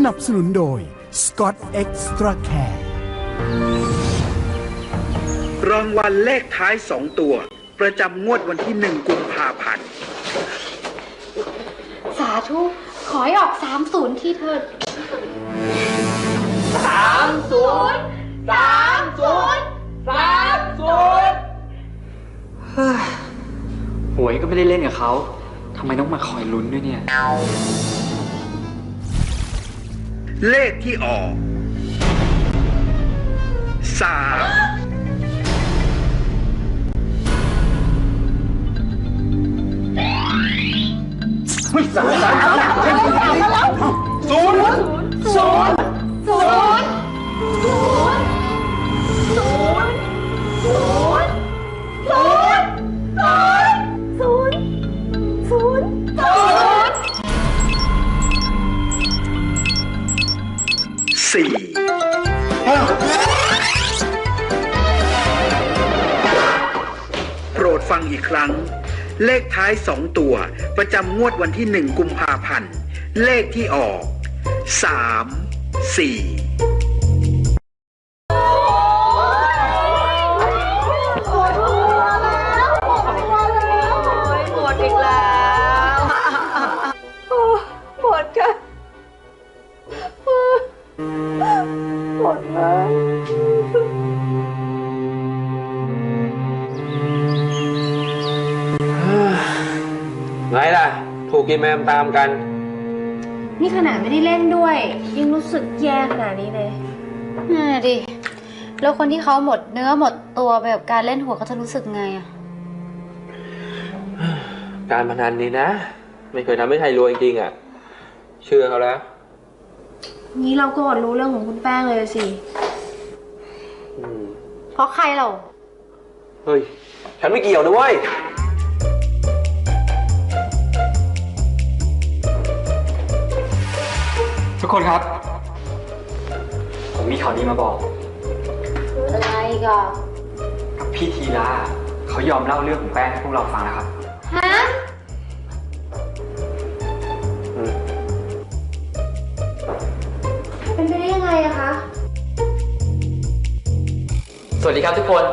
สนับสนุนโดย Scott Extra Care รางวัลเลขท้ายสองตัว ประจำงวดวันที่หนึ่งกุมภาพันธ์ สาธุ ขอให้ออกสามศูนย์ที่เธอหวยก็ไม่ได้เล่นกับเขา ทำไมต้องมาคอยลุ้นด้วยเนี่ย เลขที่ออกสามสี่ สี่โปรดฟังอีกครั้ง เลขท้ายสองตัว ประจำงวดวันที่หนึ่งกุมภาพันธ์ เลขที่ออกสามสี่ หมดเลยไงล่ะ ถูกกินแมมตามกัน นี่ขนาดไม่ได้เล่นด้วย ยังรู้สึกแย่ขนาดนี้เลยนั่นน่ะดิ แล้วคนที่เขาหมดเนื้อหมดตัวไปกับการเล่นหัวยเขาจะรู้สึกไงอะการพนันนี้นะ ไม่เคยทำให้ใครรวยจริงๆอะ เชื่อเขาแล้ว นี้เราก็อดรู้เรื่องของคุณแป้งเลยสิ อืมเพราะใครเราเฮ้ย ฉันไม่เกี่ยวนะเว้ย ทุกคนครับ ผมมีข่าวดีมาบอก อะไรก็กับพี่ทีลาเขายอมเล่าเรื่องของแป้งให้พวกเราฟังแล้วครับ วัสดีครับทุกคน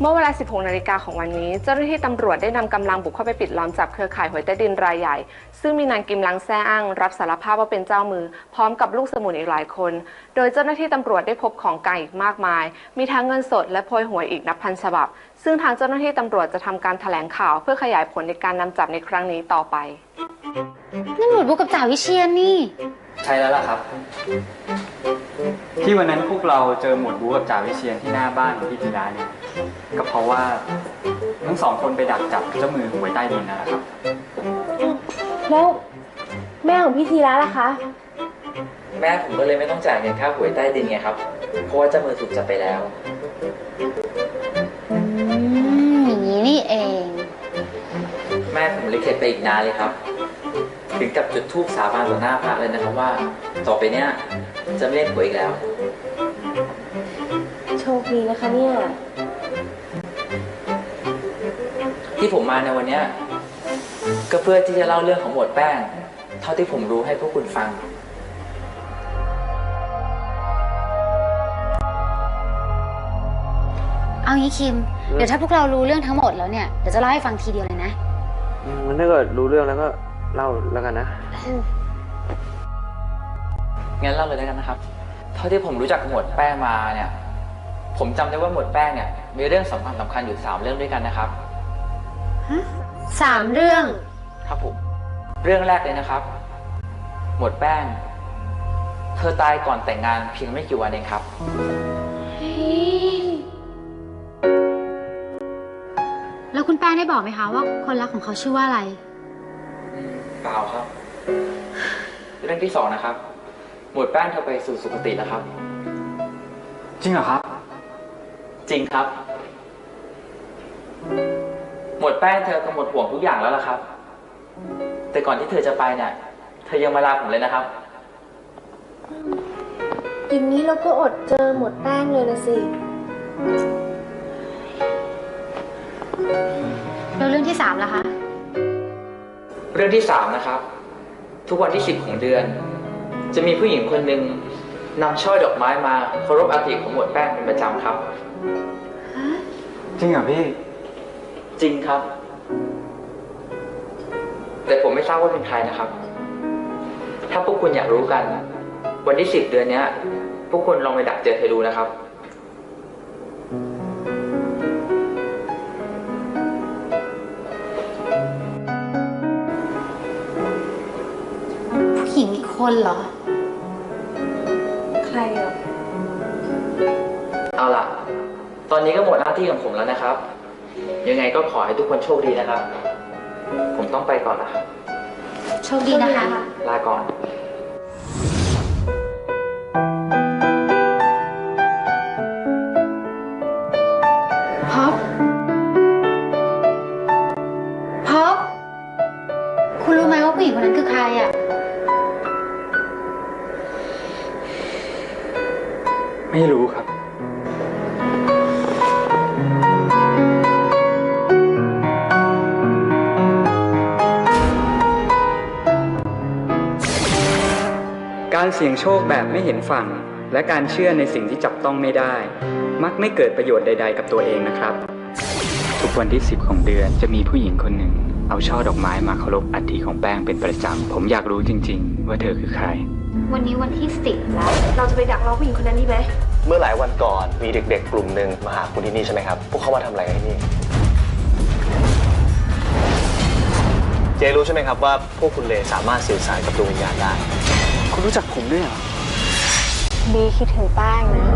เมื่อเวลา 16 นาฬิกาของวันนี้ เจ้าหน้าที่ตำรวจได้นำกำลังบุกเข้าไปปิดล้อมจับเครือข่ายหวยใต้ดินรายใหญ่ ซึ่งมีนางกิมลังแซ่อ้างรับสารภาพว่าเป็นเจ้ามือ พร้อมกับลูกสมุนอีกหลายคน โดยเจ้าหน้าที่ตำรวจได้พบของกลางอีกมากมาย มีทั้งเงินสดและโพยหวยอีกนับพันฉบับ ซึ่งทางเจ้าหน้าที่ตำรวจจะทำการแถลงข่าวเพื่อขยายผลในการนำจับในครั้งนี้ต่อไป นั่นหนวดบุกกับจ่าวิเชียนนี่ ใช่แล้วล่ะครับ ที่วันนั้นพวกเราเจอหมวดบูกับจ่าวิเชียนที่หน้าบ้านของพี่ธีราเนี่ยก็เพราะว่าทั้งสองคนไปดักจับเจ้ามือหวยใต้ดินนั่นแหละครับ แล้วแม่ของพี่ธีระล่ะคะ แม่ผมก็เลยไม่ต้องจ่ายเงินค่าหวยใต้ดินไงครับ เพราะว่าเจ้ามือถูกจับไปแล้ว อืมอย่างนี้นี่เอง แม่ผมเลยเข็ดไปอีกนานเลยครับ ถึงกับจุดธูปสาบานต่อหน้าพระเลยนะครับว่า ต่อไปเนี้ยจะไม่เล่นหวยอีกแล้ว โชคดีนะคะเนี่ย ที่ผมมาในวันเนี้ยก็เพื่อที่จะเล่าเรื่องของหมวดแป้ง เท่าที่ผมรู้ให้พวกคุณฟัง เอางี้คิม เดี๋ยวถ้าพวกเรารู้เรื่องทั้งหมดแล้วเนี่ย เดี๋ยวจะเล่าให้ฟังทีเดียวเลยนะอืมมันถ้าเกิดรู้เรื่องแล้วก็ เล่าแล้วกันนะ งั้นเล่าเลยแล้วกันนะครับ เท่าที่ผมรู้จักหมวดแป้งมาเนี่ย ผมจำได้ว่าหมวดแป้งเนี่ย มีเรื่องสำคัญสำคัญอยู่สามเรื่องด้วยกันนะครับ สามเรื่อง ครับผม เรื่องแรกเลยนะครับ หมวดแป้ง เธอตายก่อนแต่งงานเพียงไม่กี่วันเองครับ แล้วคุณแป้งได้บอกไหมคะว่าคนรักของเขาชื่อว่าอะไร เปล่าครับ เรื่องที่สองนะครับ หมวดแป้งเธอไปสู่สุคติแล้วครับ จริงเหรอครับ จริงครับ หมวดแป้งเธอก็หมดห่วงทุกอย่างแล้วล่ะครับ แต่ก่อนที่เธอจะไปเนี่ย เธอยังมาลาผมเลยนะครับ อย่างนี้เราก็อดเจอหมดแป้งเลยนะสิ แล้วเรื่องที่สามล่ะคะ เรื่องที่สามนะครับ ทุกวันที่สิบของเดือน จะมีผู้หญิงคนหนึ่งนำช่อดอกไม้มาเคารพอาทิของหมวดแป้งเป็นประจำครับ จริงเหรอพี่ จริงครับ แต่ผมไม่ทราบว่าเป็นใครนะครับ ถ้าพวกคุณอยากรู้กัน วันที่สิบเดือนเนี้ย พวกคุณลองไปดักเจอเธอดูนะครับผู้ คนเหรอ ใครอะเอาล่ะ ตอนนี้ก็หมดหน้าที่ของผมแล้วนะครับ ยังไงก็ขอให้ทุกคนโชคดีนะครับ ผมต้องไปก่อนนะครับ โชคดีนะคะ ลาก่อน ไม่รู้ครับการเสี่ยงโชคแบบไม่เห็นฝั่ง และการเชื่อในสิ่งที่จับต้องไม่ได้ มักไม่เกิดประโยชน์ใด ๆ กับตัวเองนะครับ ทุกวันที่ 10 ของเดือนจะมีผู้หญิงคนหนึ่ง เอาช่อดอกไม้มาเคารพอัฐิของแป้งเป็นประจำ ผมอยากรู้จริง ๆ ว่าเธอคือใคร วันนี้วันที่สิบแล้ว เราจะไปดักรอผู้หญิงคนนั้นดีไหม เมื่อหลายวันก่อนมีเด็ก ๆ กลุ่มหนึ่งมาหาคุณที่นี่ใช่ไหมครับ พวกเขามาทำอะไรที่นี่ เจรู้ใช่ไหมครับว่าพวกคุณเลสามารถสื่อสารกับดวงวิญญาณได้ คุณรู้จักผมด้วยเหรอ บีคิดถึงแป้งนะ